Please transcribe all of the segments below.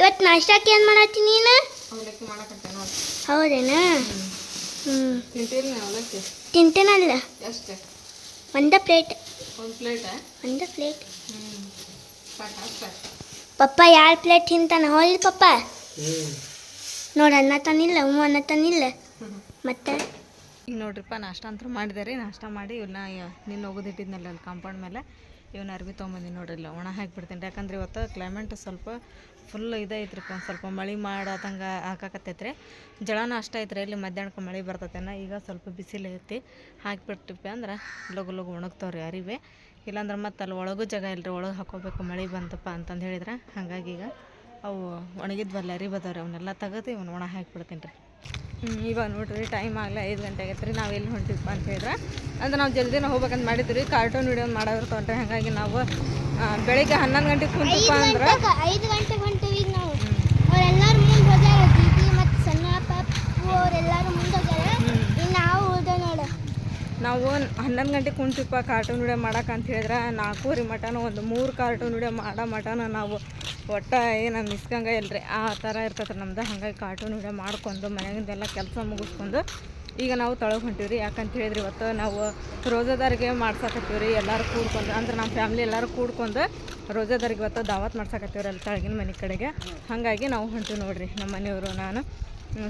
ಇವತ್ತು ನಾಷ್ಟಕ್ಕೆ ಏನು ಮಾಡತ್ತಿ ನೀನು? ಅವಲಕ್ಕಿ ಮಾಡಕತ್ತೆ ನೋಡಿ. ಹೌದೇನಾ? ಹ್ಞೂ ಅವಲಕ್ಕಿ? ತಿಂತೇನಲ್ಲ? ಎಷ್ಟು? ಒಂದ ಪ್ಲೇಟ್. ಒಂದು ಪ್ಲೇಟ ಒಂದ ಪ್ಲೇಟ್. ಪಪ್ಪ ಎರಡು ಪ್ಲೇಟ್ ತಿಂತಾನ? ಹೋಲ್ ಪಪ್ಪ. ನೋಡಿ ಅನ್ನ ತಾನಿಲ್ಲ ಹ್ಞೂ ಅನ್ನ ತಾನಿಲ್ಲ ಮತ್ತೆ? ಈಗ ನೋಡ್ರಿಪ್ಪ ನಾಷ್ಟ ಅಂತೂ ಮಾಡಿದೆ ನಾಷ್ಟ ಮಾಡಿ ಇವನ್ನ ನಿನ್ನ ಹೋಗೋದಿಟ್ಟಿದ್ನಲ್ಲ ಅಲ್ಲಿ ಕಾಂಪೌಂಡ್ ಮೇಲೆ. ಇವನ್ನ ಅರ್ಬಿ ತೊಗೊಂಬಂದಿನಿ ನೋಡ್ರಿ ಇಲ್ಲ ಒಣ ಹಾಕಿಬಿಡ್ತೀನಿ ಯಾಕಂದ್ರೆ ಇವತ್ತು ಕ್ಲೈಮೇಟ್ ಸ್ವಲ್ಪ ಫುಲ್ ಇದೈತ್ರಿಪ್ಪ ಒಂದು ಸ್ವಲ್ಪ ಮಳೆ ಮಾಡದಂಗೆ ಹಾಕಾಕತ್ತೈತ್ರಿ ಜಳನ ಅಷ್ಟ ಐತ್ರಿ ಇಲ್ಲಿ ಮಧ್ಯಾಹ್ನಕ್ಕೆ ಮಳೆ ಬರ್ತೈತೇನ. ಈಗ ಸ್ವಲ್ಪ ಬಿಸಿಲು ಐತಿ. ಹಾಕಿಬಿಟ್ಟಿಪ್ಪ ಅಂದ್ರೆ ಲಗು ಲಗು ಒಣಗ್ತಾವ್ರಿ ಅರಿವೆ. ಇಲ್ಲಾಂದ್ರೆ ಮತ್ತೆ ಅಲ್ಲಿ ಒಳಗೂ ಜಾಗ ಇಲ್ರಿ. ಒಳಗೆ ಹಾಕೋಬೇಕು ಮಳೆ ಬಂತಪ್ಪ ಅಂತಂದು ಹೇಳಿದ್ರೆ. ಹಾಗಾಗಿ ಈಗ ಅವು ಒಣಗಿದ್ವಲ್ಲ ಅರಿ ಬದಾವ್ರಿ ಅವನ್ನೆಲ್ಲ ತೆಗೆದು ಇವನ್ನ ಒಣ ಹಾಕಿಬಿಡ್ತೀನಿ ರೀ ಇವಾಗ ನೋಡ್ರಿ ಟೈಮ್ ಆಗಲ್ಲ ಐದು ಗಂಟೆ ಆಗೈತೆ ರೀ ನಾವು ಎಲ್ಲಿ ಹೊಂಟಿಪ್ಪ ಅಂತ ಹೇಳಿದ್ರೆ. ಅಂದ್ರೆ ನಾವು ಜಲ್ದಿನ ಹೋಗ್ಬೇಕಂತ ಮಾಡಿದ್ವಿ ರೀ ಕಾರ್ಟೂನ್ ವಿಡಿಯೋ ತೊಗೊಂಡ್ರೆ ಹಾಗಾಗಿ ನಾವು ಬೆಳಿಗ್ಗೆ ಹನ್ನೊಂದು ಗಂಟೆಗೆ ಕುಂತಪ್ಪ ಅಂದ್ರೆ ಐದು ಗಂಟೆಗೆ ಹೊಂಟಿವಿ ನಾವು. ಅವರೆಲ್ಲರೂ ಮುಂದೆ ಹೋಗ್ಯಾರ ದೀದಿ ಮತ್ತು ಸಣ್ಣ ಪಪ್ಪು ಅವರೆಲ್ಲರೂ ಮುಂದೆ ಹೋಗ್ಯಾರ. ನಾವು ಉಳ್ದ ನೋಡ. ನಾವು ಹನ್ನೊಂದು ಗಂಟೆಗೆ ಕುಂತಿಪ್ಪ ಕಾರ್ಟೂನ್ ವಿಡಿಯೋ ಮಾಡಕ್ಕೆ ಅಂತ ಹೇಳಿದ್ರೆ ನಾಲ್ಕೂವರೆ ಮಟನ ಒಂದು ಮೂರು ಕಾರ್ಟೂನ್ ವಿಡಿಯೋ ಮಾಡೋ ಮಟನ ನಾವು ಒಟ್ಟು ಏನು ಮಿಸ್ಕಂಗೆ ಇಲ್ರಿ. ಆ ಥರ ಇರ್ತೈತೆ ನಮ್ದು. ಹಂಗಾಗಿ ಕಾರ್ಟೂನ್ ವಿಡಿಯೋ ಮಾಡ್ಕೊಂಡು ಮನೆಗಿಂದೆಲ್ಲ ಕೆಲಸ ಮುಗಿಸ್ಕೊಂಡು ಈಗ ನಾವು ತೊಳಗೆ ಹೊಂಟೀವಿ ರೀ ಯಾಕಂತ ಹೇಳಿದ್ರಿ, ಇವತ್ತು ನಾವು ರೋಜಾದಾರಿಗೆ ಮಾಡ್ಸಕತ್ತೀವಿ ರೀ ಎಲ್ಲರೂ ಕೂಡ್ಕೊಂಡು, ಅಂದ್ರೆ ನಮ್ಮ ಫ್ಯಾಮ್ಲಿ ಎಲ್ಲರೂ ಕೂಡ್ಕೊಂಡು ರೋಜಾದಾರಿಗೆ ಇವತ್ತು ದಾವತ್ ಮಾಡ್ಸಕತ್ತೀವಿ ರೀ ಅಲ್ಲಿ ತಳಗಿನ ಮನೆ ಕಡೆಗೆ. ಹಾಗಾಗಿ ನಾವು ಹೊಂಟೀವಿ ನೋಡಿರಿ ನಮ್ಮ ಮನೆಯವರು, ನಾನು.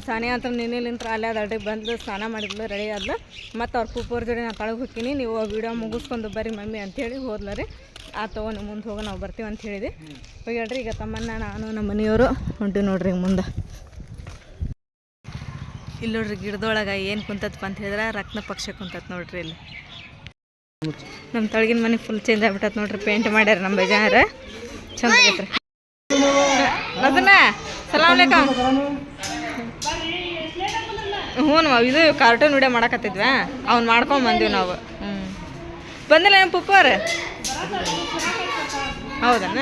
ಸಾನಿಯಾ ಅಂತ ನಿನ್ನೆಲಿಂತ್ರ ಅಲ್ಲೇ ಅದಾಳ್ರಿ ಬಂದು ಸ್ನಾನ ಮಾಡಿದ್ಲು, ರೆಡಿ ಆದ್ಲು. ಮತ್ತು ಅವ್ರ ಪೂಪೋರ್ ಜೋಡಿ ನಾನು ತಳಗೆ ಹೋಗ್ತೀನಿ ನೀವು ವೀಡಿಯೋ ಮುಗಿಸ್ಕೊಂಡು ಬರ್ರಿ ಮಮ್ಮಿ ಅಂಥೇಳಿ ಹೋದ್ಲ ರೀ. ಆ ತೊಗೊಂಡು ಮುಂದೆ ಹೋಗಿ ನಾವು ಬರ್ತೀವಿ ಅಂತ ಹೇಳಿದೆ. ಹೋಗ್ಯಾಳ್ರಿ ಈಗ ತಮ್ಮನ್ನ ನಾನು, ನಮ್ಮ ಮನೆಯವರು ಹೊಂಟಿವಿ ನೋಡ್ರಿ ಮುಂದೆ. ಇಲ್ಲಿ ನೋಡ್ರಿ ಗಿಡದೊಳಗೆ ಏನು ಕುಂತತ್ಪ ಅಂತ ಹೇಳಿದ್ರೆ ರತ್ನ ಪಕ್ಷ ಕುಂತತ್ ನೋಡ್ರಿ ಇಲ್ಲಿ. ನಮ್ಮ ತಳಗಿನ ಮನೆ ಫುಲ್ ಚೇಂಜ್ ಆಗ್ಬಿಟ್ಟತ್ ನೋಡ್ರಿ ಪೇಂಟ್ ಮಾಡ್ಯಾರ ನಮ್ಮ ಬೇಜಾರ. ಚಂದ ಅದನ್ನ ಸಲಾಮ್ ಹ್ಞೂ ನಾವು ಇದು ಕಾರ್ಟೂನ್ ವಿಡಿಯೋ ಮಾಡಕತ್ತಿದ್ವಾ? ಅವ್ನು ಮಾಡ್ಕೊಂಡ್ ಬಂದೀವಿ ನಾವು. ಬಂದಿಲ್ಲ ಏನು ಪುಪ್ಪವ್ರ ಹೌದಣ್ಣ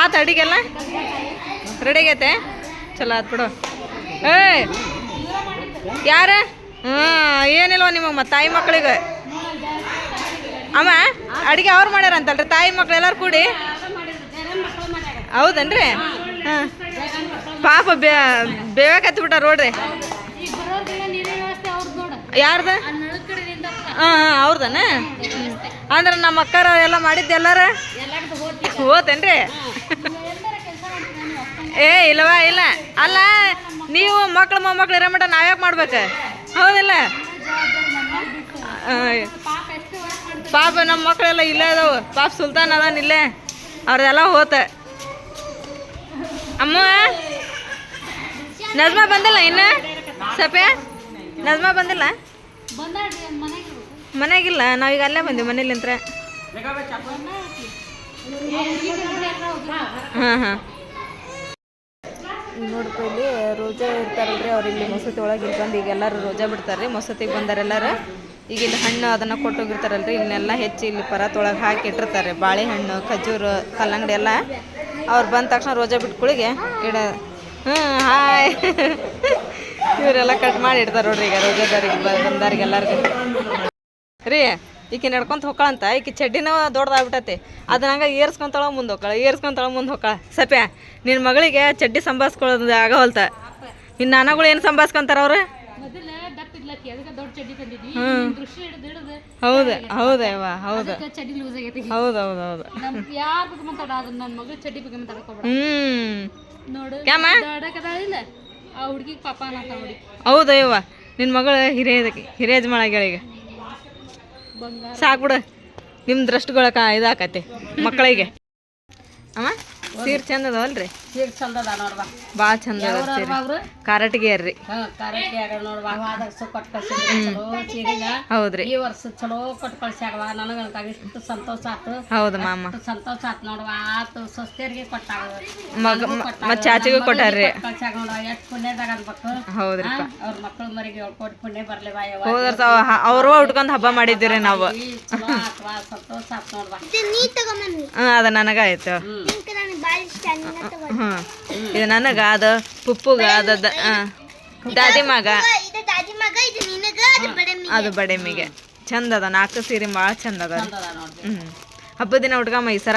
ಆತ ಅಡಿಗೆಲ್ಲ? ರೆಡಿ ಆಗೈತೆ? ಚಲೋ ಆತ್ ಬಿಡು. ಏಯ್! ಯಾರ? ಹಾಂ ಏನಿಲ್ವ ನಿಮಗೆ ಮತ್ತೆ ತಾಯಿ ಮಕ್ಕಳಿಗೆ ಅಮ್ಮ ಅಡಿಗೆ ಅವ್ರು ಮಾಡ್ಯಾರಂತಲ್ರಿ? ತಾಯಿ ಮಕ್ಳು ಎಲ್ಲರೂ ಕೂಡಿ? ಹೌದನ್ರಿ? ಹಾಂ. ಪಾಪ ಬೇ ಬೇವಾಕತ್ತಿ ಬಿಟ್ಟಾರ ನೋಡ್ರಿ. ಯಾರ್ದ? ಹಾಂ ಹಾಂ ಅವ್ರದನ? ಅಂದ್ರೆ ನಮ್ಮ ಅಕ್ಕಾರ ಎಲ್ಲ ಮಾಡಿದ್ದು ಎಲ್ಲಾರ? ಹೋತೇನ್ರಿ? ಏ ಇಲ್ಲವಾ ಇಲ್ಲ. ಅಲ್ಲ ನೀವು ಮಕ್ಳು ಮೊಮ್ಮಕ್ಳು ಇರೋ ಮಟ ನಾವ್ಯಾಕೆ ಮಾಡ್ಬೇಕು? ಹೌದಿಲ್ಲ? ಪಾಪ ನಮ್ಮ ಮಕ್ಕಳೆಲ್ಲ ಇಲ್ಲೇ ಅದಾವು. ಪಾಪ ಸುಲ್ತಾನ್ ಅದಾನ ಇಲ್ಲೇ. ಅವ್ರದೆಲ್ಲ ಹೋತ. ಅಮ್ಮ? ನಜ್ಮಾ ಬಂದಿಲ್ಲ ಇನ್ನ? ಸಪೆ ನಜ್ಮಾ ಬಂದಿಲ್ಲ? ಮನೆಗಿಲ್ಲ, ನಾವೀಗ ಅಲ್ಲೇ ಬಂದೀವಿ ಮನೇಲಿ ಹಾಂ ಹಾಂ. ರೋಜಾ ಇರ್ತಾರಲ್ರಿ, ಅವ್ರು ಇಲ್ಲಿ ಮಸೂತಿ ಒಳಗೆ ಇಲ್ಲಿ ಈಗ ಎಲ್ಲರೂ ರೋಜಾ ಬಿಡ್ತಾರೆ ಮಸೂತಿಗೆ ಬಂದಾರೆಲ್ಲರೂ ಈಗ ಇಲ್ಲಿ ಹಣ್ಣು ಅದನ್ನು ಕೊಟ್ಟೋಗಿರ್ತಾರಲ್ರಿ ಇಲ್ಲೆಲ್ಲ ಹೆಚ್ಚಿ ಇಲ್ಲಿ ಪರತೊಳಗೆ ಹಾಕಿ ಇಟ್ಟಿರ್ತಾರೆ ಬಾಳೆಹಣ್ಣು, ಖಜೂರು, ಕಲ್ಲಂಗಡಿ ಎಲ್ಲ ಅವ್ರು ಬಂದ ತಕ್ಷಣ ರೋಜಾ ಬಿಟ್ಕೊಳಿಗೆ ಇಡ ಹ್ಞೂ ಹಾಯ್. ಇವರೆಲ್ಲ ಕಟ್ ಮಾಡಿ ಇಡ್ತಾರೆ ನೋಡ್ರಿ ಈಗ ರೋಜಾದಾರಿಗೆ ಬಂದವ್ರಿಗೆ ಎಲ್ಲರಿಗೂ ರೀ ಈಕೆ ನಡ್ಕೊಂತ ಹೊಕ್ಕಳಂತ ಈಕೆ ಚಡ್ಡಿನ ದೊಡ್ಡದಾಗ್ಬಿಟ್ಟತಿ. ಅದನ್ನ ಹಂಗೆ ಏರ್ಸ್ಕೊಂತಾಳ ಮುಂದೆ ಹೋಗ್ಕಳ ಏರ್ಸ್ಕೊಂತಾಳ ಮುಂದೆ ಹೋಗ್ಕಳ ಸಪ್ಯ ನಿನ್ನ ಮಗಳಿಗೆ ಚಡ್ಡಿ ಸಂಭಾಸ್ಕೊಳ್ಳೋದು ಆಗವಲ್ತ. ಇನ್ನು ನನಗಳು ಏನು ಸಂಭಾಸ್ಕೊಂತಾರ ಅವ್ರು? ಹ್ಮ್. ಹೌದು ಹೌದು ಆಗೈತಿ. ಹೌದು ಹೌದು ಹೌದು. ಬಗ್ಗೆ ಮಾತಾಡ ಅದನ್ನ ನನ್ನ ಮಗಳು ಹಿರಿಯ ಹ್ಮ್. ಹುಡುಗಿಗೆ ಪಾಪ ಅನ್ನತ್ತ ಸಾಕ್ಬಿಡು ನಿಮ್ಮ ದೃಷ್ಟಿಗೊಳಕ ಇದಾಕತಿ ಮಕ್ಕಳಿಗೆ. ಅಮ್ಮ? ಸೀರೆ ಚಂದ ಅದಾವಲ್ರಿ ಸೀರೆ ಚಂದ ಅದ ನೋಡ್ವಾ ಭಾಳ ಚಂದ ಅದ ರೀ ನೋಡ್ವಾ. ಕೊಟ್ಟು ಕಳ್ಸಿದ್ರು ಚಲೋ ಸೀರೆಗ ಹೌದ್ರಿ. ಈ ವರ್ಷ ಚಲೋ ಕೊಟ್ಟು ಕಳ್ಸ್ಯಾಗವ ನನಗೆ ನನಗೆ ಇಷ್ಟು ಸಂತೋಷ ಆತು. ಹೌದು ಮಾಮ. ಸಂತೋಷ ಆತು ನೋಡ್ವಾ. ಆತು ಸೊಸ್ತೆಯರಿಗೆ ಕೊಟ್ಟಾಗ ಮಗ ಮತ್ತು ಚಾಚಿಗೂ ಕೊಟ್ಟಾರ್ರಿ. ಕಳ್ಸ್ಯಾಗ ನೋಡ್ವಾ. ಎಷ್ಟು ಪುಣ್ಯದಾಗ ಅನ್ಬೇಕು ಹೌದ್ರಿ ಅವ್ರ ಮಕ್ಳ ಮರಿಗೆ ಪುಣ್ಯ ಬರ್ಲಿ ಅವರು ಉಟ್ಕೊಂಡು ಹಬ್ಬ ಮಾಡಿದ್ದೀರಿ ನಾವು. ಸಂತೋಷ ಆತು ನೋಡ್ವಾ. ಅದು ನನಗಾಯ್ತು. ಹ್ಞೂ ಇದು ನನಗೆ ಅದು ಪುಪ್ಪುಗ ಅದು ದ- ದಾದಿ ಮಗ. ಇದು ದಾದಿ ಇದು ನಿನಗ ಅದು ಬಡಮಿಗೆ ಅದು ಬಡೆಮಿಗೆ ಚಂದ ಅದ ನಾಲ್ಕು ಸೀರೆ ಭಾಳ ಚಂದ ಅದ. ಹ್ಞೂ ಹಬ್ಬದ ದಿನ ಉಟ್ಕೊಂಬ ಈ ಸರ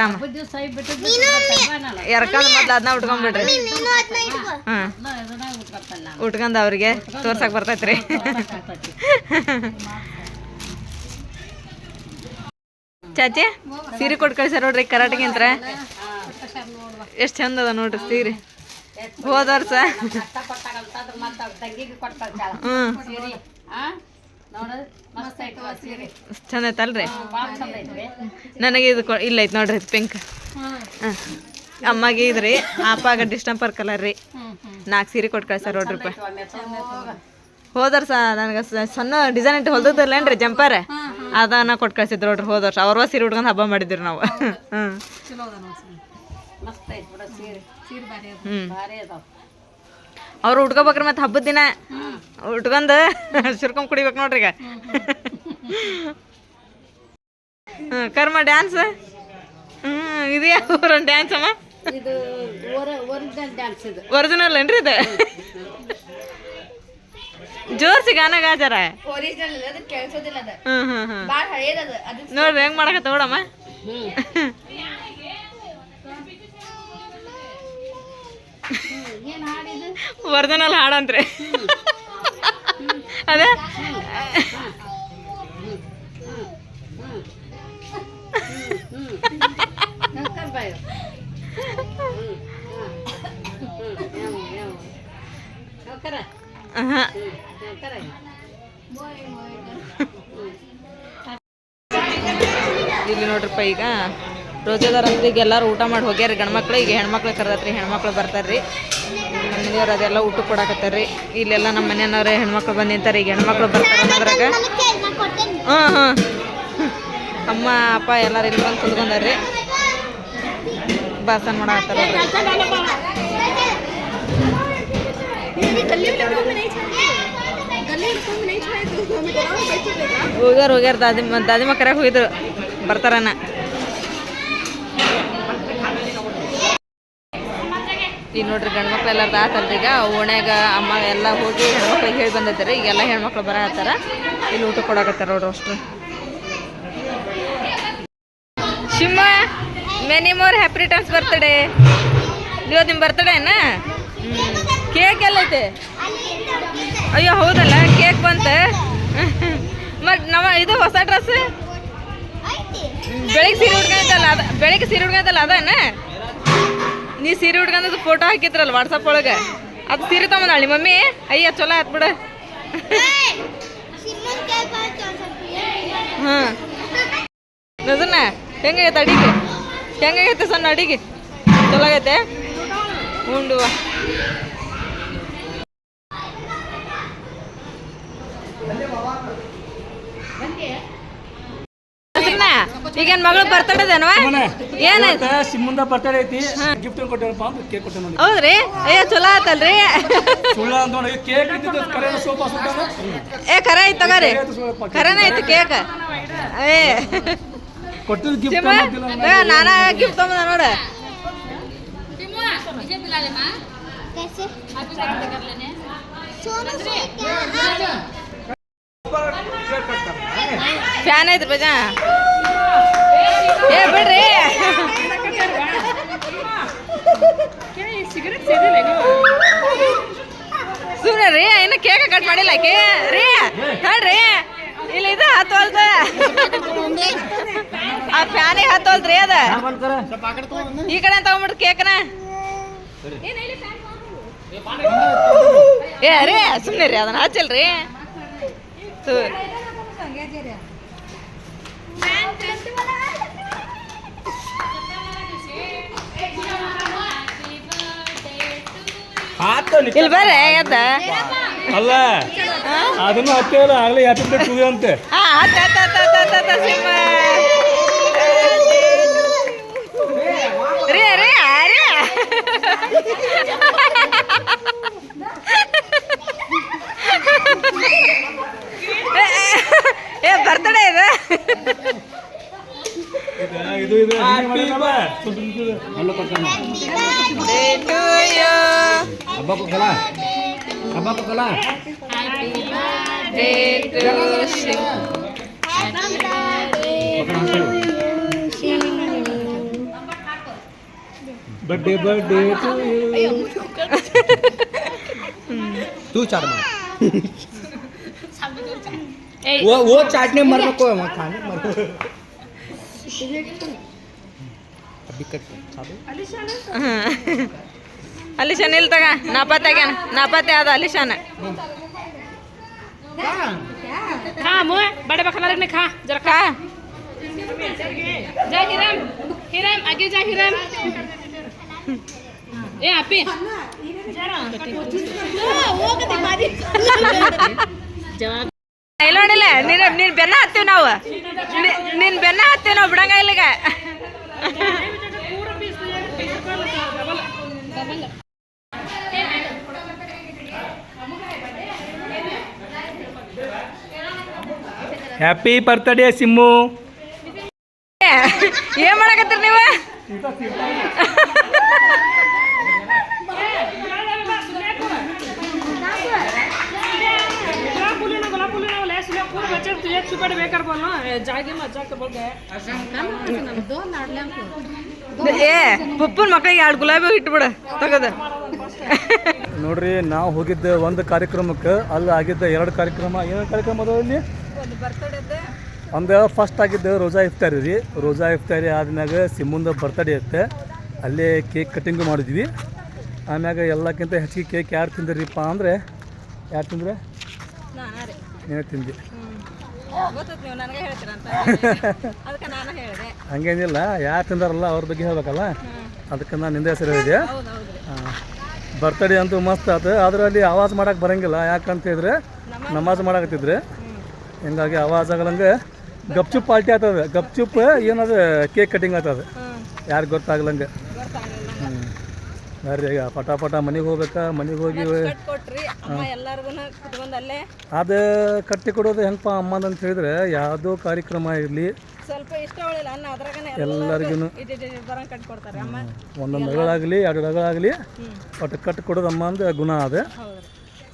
ಎರಕಂದ್ ಮೊದ್ಲು ಅದನ್ನ ಇಟ್ಕೋ. ಹಾಂ ಉಟ್ಕೊಂಡ್ ಅವ್ರಿಗೆ ತೋರ್ಸಕ್ ಬರ್ತೈತ್ರಿ. ಚಾಚಿ ಸೀರೆ ಕೊಟ್ಟು ಕಳ್ಸ್ಯಾರ ನೋಡ್ರಿ ಕರಾಟಗಿಂತ್ರ ಎಷ್ಟು ಚಂದ ಅದ ನೋಡ್ರಿ ಸೀರೆ. ಹೋದ ವರ್ಷ ಸೀರೆ ಸೀರೆ ಚಂದ ಐತಲ್ರಿ ನನಗೆ ಇದು ಇಲ್ಲ ಐತೆ ನೋಡ್ರಿ ಪಿಂಕ್ ಅಮ್ಮಗೆ ಇದ್ರಿ ಅಪ್ಪಾಗ ಡಿಸ್ಟಂಪರ್ ಕಲರ್ ರೀ. ನಾಲ್ಕು ಸೀರೆ ಕೊಟ್ಟು ಕಳ್ಸಾರ ನೋಡ್ರಿ. ಹೋದರ್ಸ ನನಗೆ ಸಣ್ಣ ಡಿಸೈನ್ ಇಟ್ಟು ಹೊಲ್ದಿದ್ದಲ್ಲೇನ್ರಿ ಜಂಪರ್? ಅದನ್ನ ಕೊಟ್ಟು ಕಳ್ಸಿದ್ರು ನೋಡ್ರಿ ಹೋದ ವರ್ಷ ಅವ್ರ ಸೀರೆ ಉಟ್ಕೊಂಡು ಹಬ್ಬ ಮಾಡಿದ್ರು ನಾವು. ಹ್ಞೂ ಅವ್ರು ಉಟ್ಕೋಬೇಕ್ರಿ ಮತ್ತೆ ಹಬ್ಬದ ದಿನ. ಉಟ್ಕೊಂಡು ಸುರ್ಕೊಂಡ್ ಕುಡಿಬೇಕು ನೋಡ್ರಿ ಈಗ. ಹ್ಞೂ ಕರ್ಮ ಡ್ಯಾನ್ಸ್ ಹ್ಮ್ ಇದೆಯಾ ಡ್ಯಾನ್ಸ್ ಅಮ್ಮ? ಇದು ಒರಿಜಿನಲ್ ಡ್ಯಾನ್ಸ್ ಇದು. ಒರಿಜಿನಲ್ ಏನ್ರಿ ಇದು? ಜೋರ್ಸಿ ಗಾನ ಗಾಜಾರ? ನೋಡ್ರಿ ಹೆಂಗ್ ಮಾಡಕತ್ತ ನೋಡಮ್ಮ? ಏನು ಹಾಡಿದು ಒರಿಜಿನಲ್ ಹಾಡಂತ್ರಿ. ಅದೇ? ಇಲ್ಲಿ ನೋಡ್ರಪ್ಪ ಈಗ. ರೋಜಾದಾರ ಅಂದ್ರೆ ಈಗ ಎಲ್ಲರೂ ಊಟ ಮಾಡಿ ಹೋಗ್ಯಾರ ಗಂಡ್ಮಕ್ಳು. ಈಗ ಹೆಣ್ಮಕ್ಳು ಕರ್ದತ್ರಿ ಹೆಣ್ಮಕ್ಳು ಬರ್ತಾರ್ರಿ. ಮನೆಯವ್ರು ಅದೆಲ್ಲ ಊಟ ಕೊಡಾಕತ್ತಾರ್ರಿ. ಇಲ್ಲೆಲ್ಲ ನಮ್ಮ ಮನೆಯವ್ರೆ ಹೆಣ್ಮಕ್ಳು ಬಂದು ನಿಂತಾರೆ ಈಗ ಹೆಣ್ಮಕ್ಳು ಬರ್ತಾರೆ ಅನ್ನೋದ್ರಾಗ. ಹಾಂ ಹಾಂ ಅಮ್ಮ, ಅಪ್ಪ ಎಲ್ಲರೂ ಇಲ್ಲಿ ಬಂದು ಕುತ್ಕೊಂಡಾರ್ರಿ. ಬಾಸನ್ ಮಾಡಾಕತ್ತಾರ ಹೋಗ್ಯಾರ ಹೋಗ್ಯಾರ, ದಾದಿ ದಾದಿ ಮಕ್ಕರಾಗ ಹೋಗಿದ್ರು. ಬರ್ತಾರನ. ಈಗ ನೋಡ್ರಿ ಗಂಡ್ಮಕ್ಳು ಎಲ್ಲಾರ್ದು ಆತಲ್ರಿ ಈಗ ಓಣ್ಯಾಗ ಅಮ್ಮ ಎಲ್ಲ ಹೋಗಿ ಹೆಣ್ಮಕ್ಳಿಗೆ ಹೇಳಿ ಬಂದಿದ್ದಾರೆ ಈಗ ಎಲ್ಲ ಹೆಣ್ಮಕ್ಳು ಬರ ಹತ್ತಾರ ಇಲ್ಲಿ ಊಟ ಕೊಡಕತ್ತಾರ ನೋಡ್ರಿ ಅಷ್ಟು. Shimma many more happy returns birthday ಇವತ್ತು ನಿಮ್ಮ ಬರ್ತಡೇನ ಕೇಕ್ ಎಲ್ಲ ಎಲ್ಲೈತೆ ಅಯ್ಯೋ ಹೌದಲ್ಲ ಕೇಕ್ ಬಂತ? ಮತ್ತು ನಮ್ಮ ಇದು ಹೊಸ ಡ್ರೆಸ್ ಬೆಳಿಗ್ಗೆ ಸೀರೆ ಉಟ್ಕೊಂಡಲ್ಲ ಅದ ಬೆಳಿಗ್ಗೆ ಸೀರೆ ಉಟ್ಕೊಂಡಲ್ಲ ಅದಾನ? ನೀ ಸೀರೆ ಉಟ್ಕೊಂಡದ್ದು ಫೋಟೋ ಹಾಕಿದ್ರಲ್ಲ ವಾಟ್ಸಪ್ ಒಳಗೆ? ಅದು ಸೀರೆ ನಿಮ್ಮ ಮಮ್ಮಿ? ಅಯ್ಯ, ಚಲೋ ಆತ್ ಬಿಡು. ಹಾಂ. ನಜನ್ನ ಹೆಂಗಾಗೈತೆ ಅಡಿಗೆ? ಹೆಂಗಾಗೈತೆ ಸಣ್ಣ ಅಡಿಗೆ? ಚಲೋ ಆಗೈತೆ? ಉಂಡುವ ಅವ್ರನ್ನ ಈಗೇನ್ ಮಗಳು ಬರ್ತಡೇದೇನವ ಏನ ಸಿಮ್ಮಂದ ಬರ್ತಡೆ ಐತಿ. ಗಿಫ್ಟ್ ಕೊಟ್ಟಾರಪ್ಪ ಕೇಕ್ ಕೊಟ್ಟ ಹೌದ್ರಿ? ಅಯ್ಯೋ ಚಲೋ ಆತಲ್ರಿ. ಅಂತ ನೋಡಿ ಕೇಕ್ ಏ ಕರೆ ಐತಿ ತಗೋರಿ. ಖರೇನ ಐತಿ ಕೇಕ್ ಏ. ಕೊಟ್ಟಿದ್ದು ಗಿಫ್ಟ್ ನಾನಾ. ಗಿಫ್ಟ್ ತಗೊಂಡ ನೋಡ. ಫ್ಯಾನ್ ಐತ್ರಿ ಬಜಾ ಏ ಬಿಡ್ರಿ. ಸುಮ್ಮನೆ ರೀ ಇನ್ನು ಕೇಕ್ ಕಟ್ ಮಾಡಿಲ್ಲ ಕೇ ರೀ ಹೇಳ್ರಿ. ಇಲ್ಲ ಇದು ಹತ್ತೋಲ್ದ ಆ ಫ್ಯಾನಿಗೆ ಹತ್ತೋಲ್ದ್ರಿ ಅದ. ಈ ಕಡೆ ತಗೊಂಬಿಡ್ರಿ ಕೇಕ್ನ ಏ ರೀ ಸುಮ್ಮನೆ ರೀ ಅದನ್ನ ಹಚ್ಚಲ್ರಿ. ಸು ಇಲ್ಲಿ ಬರ್ರಿ ಎದ್ದ ಅಲ್ಲ ಅದನ್ನು ಹತ್ತೇ ಇಲ್ಲ ಆಗ್ಲೇ ಯಾಕೆ ಟೂ ಅಂತೆ ರೀ ರೀ ರೀ ಏ ಬರ್ತಡೇ ಇದು ಇದು ಇದು అబ్బా పక్కలా అబ్బా పక్కలా బర్త్డే బర్త్డే టు యూ तू चाट मार वो वो चाटने मर मत को मत खाने मर अभी कट कर खा दो ಅಲಿಶಾನ್ ಇಲ್ಲ ತಗ ನಾಪತ್ತಾಗ್ಯಾನ ನಾಪತ್ತೆ ಅದ ಅಲಿಶಾನ खा मुए बड़े बखला लगने खा जरा ಕಾ जा हिरम हिरम आगे जा हिरम ए आपी ಇಲ್ಲ ನೋಡಿಲ್ಲ ನೀನು ನೀನು ಬೆನ್ನ ಹತ್ತೀವಿ ನಾವು ನಿನ್ನ ಬೆನ್ನ ಹತ್ತೀವಿ ನಾವು ಬಿಡಂಗ ಇಲ್ಲಿಗ ಹ್ಯಾಪಿ ಬರ್ತಡೇ ಸಿಮ್ಮು ಏನ್ ಮಾಡಕತ್ತೀರಿ ನೀವು? ಏ ಪಪ್ಪನ ಮಕ್ಕಳಿಗೆ ಎರಡು ಗುಲಾಬಿ ಇಟ್ಬಿಡ ಇಟ್ಬಿಡು ತಗದ. ನೋಡ್ರಿ ನಾವು ಹೋಗಿದ್ದ ಒಂದು ಕಾರ್ಯಕ್ರಮಕ್ಕೆ ಅಲ್ಲಿ ಆಗಿದ್ದ ಎರಡು ಕಾರ್ಯಕ್ರಮ. ಏನೇನು ಕಾರ್ಯಕ್ರಮ ಅದಾವ ಇಲ್ಲಿ? ಒಂದು ಫಸ್ಟ್ ಆಗಿದ್ದು ರೋಜಾ ಇಫ್ತಾರಿ ರೀ. ರೋಜಾ ಇಫ್ತಾರಿ ಆದ್ಮ್ಯಾಗ ಸಿಮ್ಮುಂದ ಬರ್ತಡೇ ಇರುತ್ತೆ. ಅಲ್ಲೇ ಕೇಕ್ ಕಟಿಂಗ್ ಮಾಡಿದ್ವಿ. ಆಮ್ಯಾಗ ಎಲ್ಲಕ್ಕಿಂತ ಹೆಚ್ಚಿಗೆ ಕೇಕ್ ಯಾರು ತಿಂದ್ರಿಪ್ಪ ಅಂದರೆ ಯಾರು ತಿಂದ್ರೆ? ನೀವೇ ತಿಂದಿ ಹಂಗೇನಿಲ್ಲ ಯಾರು ತಿಂದಾರಲ್ಲ ಅವ್ರ ಬಗ್ಗೆ ಹೇಳ್ಬೇಕಲ್ಲ? ಅದಕ್ಕೆ ನಾನು ನಿಂದೆ ಹೆಸರು ಹೇಳಿದೆ. ಬರ್ತಡೇ ಅಂತೂ ಮಸ್ತ್ ಆತು. ಅದರಲ್ಲಿ ಅಲ್ಲಿ ಆವಾಜ್ ಮಾಡಕ್ಕೆ ಬರಂಗಿಲ್ಲ. ಯಾಕಂತ ಹೇಳಿದ್ರೆ ನಮಾಜ್ ಮಾಡಕತ್ತಿದ್ರೆ. ಹಿಂಗಾಗಿ ಆವಾಜ್ ಆಗಲಂಗೆ ಗಪ್ಚುಪ್ ಪಾರ್ಟಿ ಆಗ್ತದೆ. ಗಪ್ಚುಪ್ ಏನದು ಕೇಕ್ ಕಟಿಂಗ್ ಆಗ್ತದೆ. ಯಾರು ಗೊತ್ತಾಗ್ಲಂಗೆ ಹ್ಞೂ ಈಗ ಪಟ ಪಟ ಮನೆಗೆ ಹೋಗ್ಬೇಕಾ? ಮನೆಗೆ ಹೋಗಿ ಅದು ಕಟ್ಟಿ ಕೊಡೋದು ಹೆಂಗಪ್ಪ ಅಮ್ಮನ ಅಂತ ಹೇಳಿದ್ರೆ ಯಾವುದೋ ಕಾರ್ಯಕ್ರಮ ಇರಲಿ. ಎಲ್ಲರಿಗೂ ಒಂದೊಂದು ಅಗಳಾಗಲಿ ಎರಡು ಅಗಳಾಗಲಿ ಒಟ್ಟು ಕಟ್ಟಿ ಕೊಡೋದು ಅಮ್ಮ ಅಂದ್ರೆ ಗುಣ ಅದು.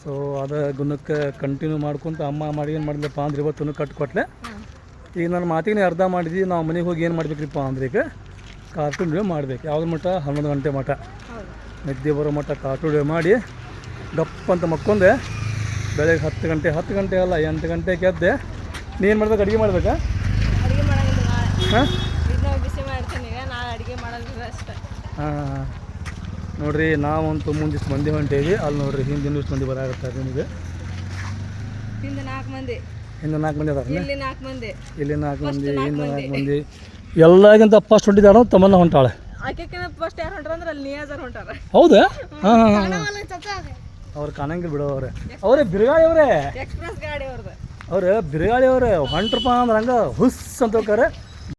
ಸೊ ಅದ ಗುಣಕ್ಕೆ ಕಂಟಿನ್ಯೂ ಮಾಡ್ಕೊಂತ ಅಮ್ಮ ಮಾಡಿ ಏನು ಮಾಡಿದ್ಲಪ್ಪ ಅಂದ್ರೆ ಇವತ್ತು ಕಟ್ಟು ಕೊಟ್ಲೆ. ಈಗ ನನ್ನ ಮಾತಿಗೆ ಅರ್ಧ ಮಾಡಿದ್ವಿ ನಾವು ಮನೆಗೆ ಹೋಗಿ ಏನು ಮಾಡ್ಬೇಕ್ರಿಪ್ಪ ಅಂದ್ರೆ ಈಗ ಕಾರ್ಟೂನ್ ವಿಡಿಯೋ ಮಾಡ್ಬೇಕು. ಯಾವ್ದು ಮಟ್ಟ ಹನ್ನೊಂದು ಗಂಟೆ ಮಟ್ಟ ನಿದ್ದೆ ಬರೋ ಮಟ್ಟ ಕಾರ್ಟೂನ್ ವಿಡಿಯೋ ಮಾಡಿ ಗಪ್ಪ ಅಂತ ಮಕ್ಕೊಂಡೆ. ಬೆಳಗ್ಗೆ ಹತ್ತು ಗಂಟೆ ಹತ್ತು ಗಂಟೆ ಅಲ್ಲ ಎಂಟು ಗಂಟೆಗೆ ಎದ್ದೆ. ನೀನು ಮಾಡ್ಬೇಕು ಅಡುಗೆ ಮಾಡ್ಬೇಕಾ? ಹಾಂ ಹಾಂ. ನೋಡ್ರಿ ನಾವಂತೂ ಮುಂದಿಷ್ಟು ಮಂದಿ ಹೊಂಟೇವಿ. ಅಲ್ಲಿ ನೋಡ್ರಿ ಹಿಂದಿನ ಇಷ್ಟು ಮಂದಿ ಬರಾಕತ್ತಾರೆ ನಿಮಗೆ. ಹಿಂದೆ ನಾಲ್ಕು ಮಂದಿ. ಹಿಂದೆ ನಾಲ್ಕು ಮಂದಿ ಅದಾರ ಇಲ್ಲಿ ನಾಲ್ಕು ಮಂದಿ. ಇಲ್ಲಿ ನಾಲ್ಕು ಮಂದಿ ಹಿಂದೆ ನಾಲ್ಕು ಮಂದಿ. ಎಲ್ಲಾಗಿಂತ ಫಸ್ಟ್ ಹೊಂಟಿದ್ದಾರ ತಮ್ಮನ್ನ ಹೊಂಟಾಳೆ. ಫಸ್ಟ್ ಯಾರು ಹೊಂಟಾರ ಅಂದ್ರೆ ಅಲ್ಲಿ ನಿಯಾಜರ್ ಹೊಂಟಾರ. ಹೌದಾ? ಹಾಂ ಹಾಂ ಹಾಂ. ಅವ್ರು ಕಾಣಂಗಿಲ್ಲ ಬಿಡೋ ಅವ್ರೆ. ಅವರೇ ಬಿರುಗಾಳಿ ಅವರೇ. ಎಕ್ಸ್ಪ್ರೆಸ್ ಗಾಡಿ ಅವ್ರದ್ದು ಅವ್ರು ಬಿರುಗಾಳಿ ಅವ್ರೆ. ಹೊಂಟ್ರಪ್ಪ ಅಂದ್ರೆ ಹಂಗೆ ಹುಸ್ ಅಂತ ಹೋಗ್ತಾರೆ.